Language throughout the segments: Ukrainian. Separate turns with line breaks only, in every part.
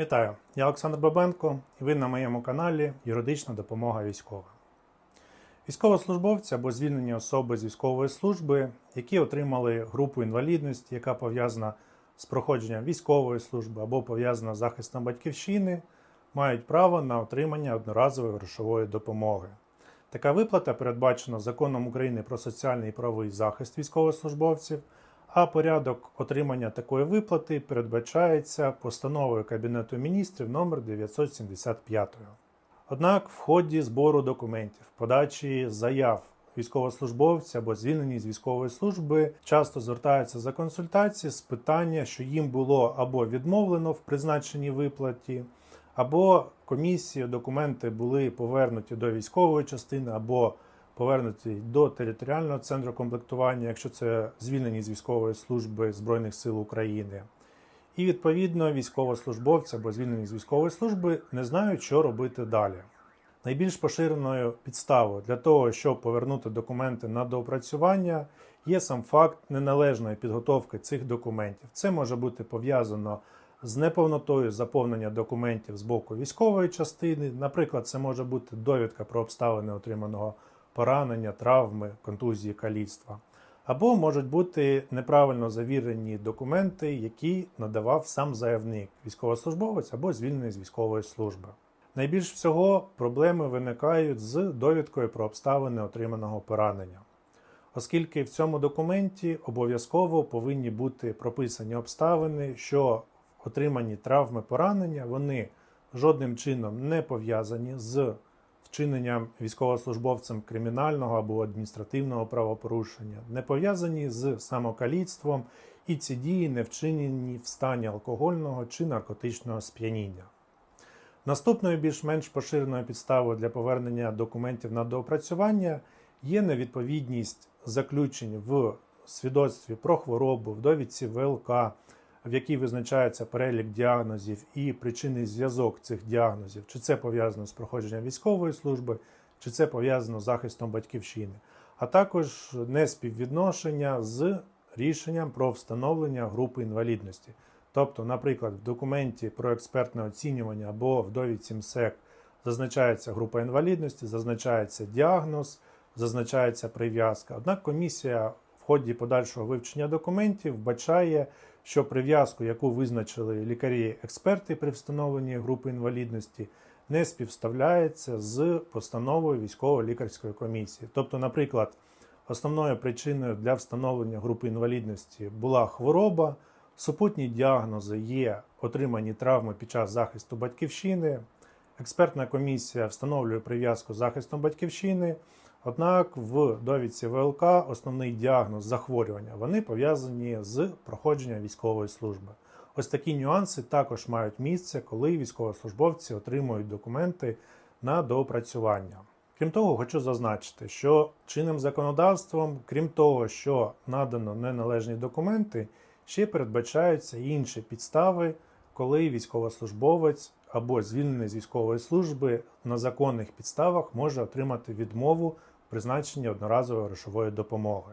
Вітаю, я Олександр Бабенко, і ви на моєму каналі Юридична допомога військовим. Військовослужбовці або звільнені особи з військової служби, які отримали групу інвалідності, яка пов'язана з проходженням військової служби або пов'язана з захистом батьківщини, мають право на отримання одноразової грошової допомоги. Така виплата передбачена законом України про соціальний і правовий захист військовослужбовців, а порядок отримання такої виплати передбачається постановою Кабінету міністрів номер 975. Однак в ході збору документів, подачі заяв військовослужбовці або звільнені з військової служби часто звертаються за консультації з питання, що їм було або відмовлено в призначеній виплаті, або комісії документи були повернуті до військової частини, або повернуті до територіального центру комплектування, якщо це звільнені з військової служби Збройних сил України. І відповідно військовослужбовці або звільнені з військової служби не знають, що робити далі. Найбільш поширеною підставою для того, щоб повернути документи на доопрацювання, є сам факт неналежної підготовки цих документів. Це може бути пов'язано з неповнотою заповнення документів з боку військової частини. Наприклад, це може бути довідка про обставини отриманого поранення, травми, контузії, каліцтва. Або можуть бути неправильно завірені документи, які надавав сам заявник, військовослужбовець або звільнений з військової служби. Найбільш всього проблеми виникають з довідкою про обставини отриманого поранення, оскільки в цьому документі обов'язково повинні бути прописані обставини, що отримані травми поранення вони жодним чином не пов'язані з вчиненням військовослужбовцем кримінального або адміністративного правопорушення, не пов'язані з самокаліцтвом, і ці дії не вчинені в стані алкогольного чи наркотичного сп'яніння. Наступною більш-менш поширеною підставою для повернення документів на доопрацювання є невідповідність заключень в свідоцтві про хворобу, в довідці ВЛК, в якій визначається перелік діагнозів і причинний зв'язок цих діагнозів, чи це пов'язано з проходженням військової служби, чи це пов'язано з захистом батьківщини, а також неспіввідношення з рішенням про встановлення групи інвалідності. Тобто, наприклад, в документі про експертне оцінювання або в довідці МСЕК зазначається група інвалідності, зазначається діагноз, зазначається прив'язка. Однак комісія в ході подальшого вивчення документів вбачає, що прив'язку, яку визначили лікарі-експерти при встановленні групи інвалідності, не співставляється з постановою військово-лікарської комісії. Тобто, наприклад, основною причиною для встановлення групи інвалідності була хвороба. Супутні діагнози є отримані травми під час захисту батьківщини. Експертна комісія встановлює прив'язку захистом батьківщини. Однак в довідці ВЛК основний діагноз захворювання вони пов'язані з проходженням військової служби. Ось такі нюанси також мають місце, коли військовослужбовці отримують документи на доопрацювання. Крім того, хочу зазначити, що чинним законодавством, крім того, що надано неналежні документи, ще передбачаються інші підстави, коли військовослужбовець або звільнений з військової служби на законних підставах може отримати відмову призначення одноразової грошової допомоги.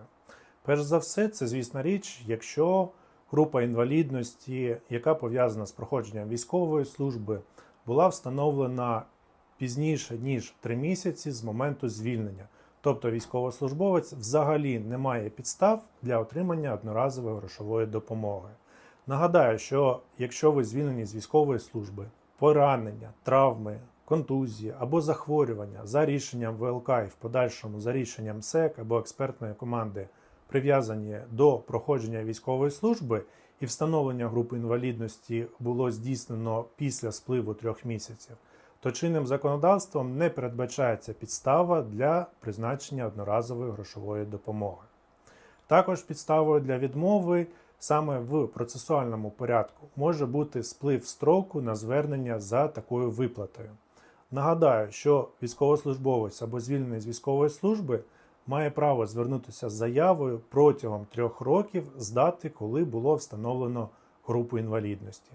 Перш за все, це, звісна річ, якщо група інвалідності, яка пов'язана з проходженням військової служби, була встановлена пізніше, ніж 3 місяці з моменту звільнення. Тобто військовослужбовець взагалі не має підстав для отримання одноразової грошової допомоги. Нагадаю, що якщо ви звільнені з військової служби, поранення, травми, контузії або захворювання за рішенням ВЛК і в подальшому за рішенням СЕК або експертної команди прив'язані до проходження військової служби і встановлення групи інвалідності було здійснено після спливу трьох місяців, то чинним законодавством не передбачається підстава для призначення одноразової грошової допомоги. Також підставою для відмови саме в процесуальному порядку може бути сплив строку на звернення за такою виплатою. Нагадаю, що військовослужбовець або звільнений з військової служби має право звернутися з заявою протягом трьох років з дати, коли було встановлено групу інвалідності.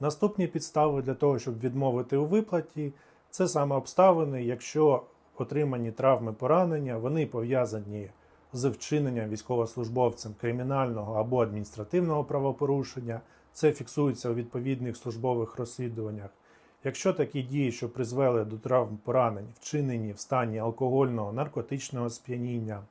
Наступні підстави для того, щоб відмовити у виплаті, це саме обставини, якщо отримані травми поранення, вони пов'язані з вчиненням військовослужбовцем кримінального або адміністративного правопорушення. Це фіксується у відповідних службових розслідуваннях. Якщо такі дії, що призвели до травм поранень, вчинені в стані алкогольного наркотичного сп'яніння,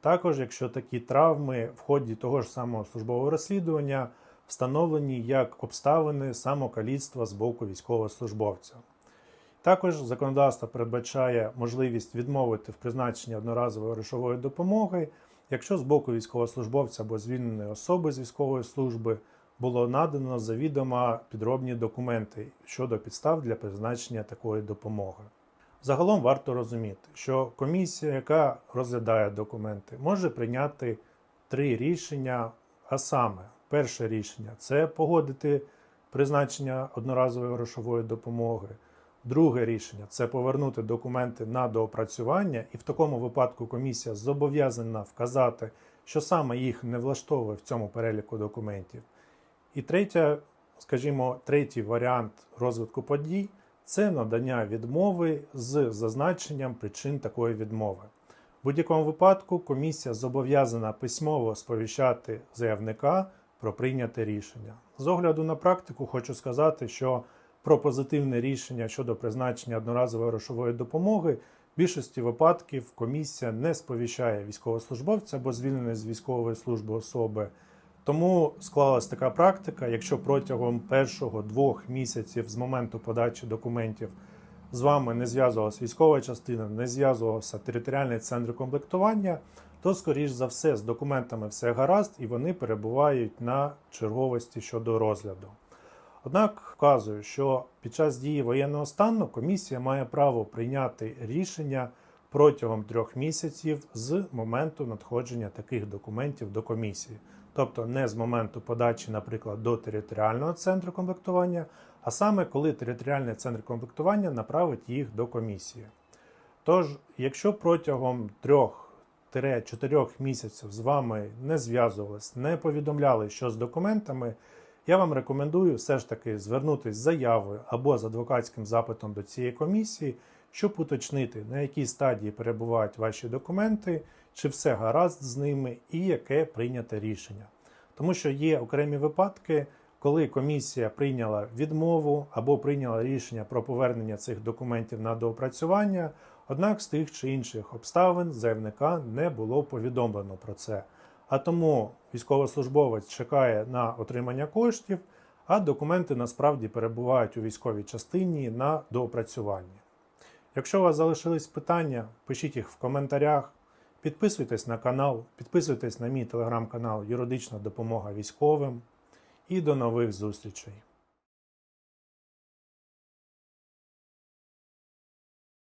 також якщо такі травми в ході того ж самого службового розслідування встановлені як обставини самокаліцтва з боку військовослужбовця. Також законодавство передбачає можливість відмовити в призначенні одноразової грошової допомоги, якщо з боку військовослужбовця або звільненої особи з військової служби було надано завідомо підробні документи щодо підстав для призначення такої допомоги. Загалом варто розуміти, що комісія, яка розглядає документи, може прийняти три рішення, а саме, перше рішення це погодити призначення одноразової грошової допомоги. Друге рішення це повернути документи на доопрацювання, і в такому випадку комісія зобов'язана вказати, що саме їх не влаштовує в цьому переліку документів. І третє, скажімо, третій варіант розвитку подій це надання відмови з зазначенням причин такої відмови. В будь-якому випадку комісія зобов'язана письмово сповіщати заявника про прийняте рішення. З огляду на практику, хочу сказати, що про позитивне рішення щодо призначення одноразової грошової допомоги в більшості випадків комісія не сповіщає військовослужбовця або звільненої з військової служби особи. Тому склалась така практика, якщо протягом першого двох місяців з моменту подачі документів з вами не зв'язувалася військова частина, не зв'язувався територіальний центр комплектування, то, скоріш за все, з документами все гаразд і вони перебувають на черговості щодо розгляду. Однак вказую, що під час дії воєнного стану комісія має право прийняти рішення протягом трьох місяців з моменту надходження таких документів до комісії, тобто не з моменту подачі, наприклад, до територіального центру комплектування, а саме коли територіальний центр комплектування направить їх до комісії. Тож, якщо протягом 3-4 місяців з вами не зв'язувались, не повідомляли, що з документами, я вам рекомендую все ж таки звернутися з заявою або з адвокатським запитом до цієї комісії, щоб уточнити, на якій стадії перебувають ваші документи, чи все гаразд з ними і яке прийняте рішення. Тому що є окремі випадки, коли комісія прийняла відмову або прийняла рішення про повернення цих документів на доопрацювання, однак з тих чи інших обставин заявника не було повідомлено про це. А тому військовослужбовець чекає на отримання коштів, а документи насправді перебувають у військовій частині на доопрацювання. Якщо у вас залишились питання, пишіть їх в коментарях. Підписуйтесь на канал, підписуйтесь на мій телеграм-канал Юридична допомога військовим. І до нових зустрічей!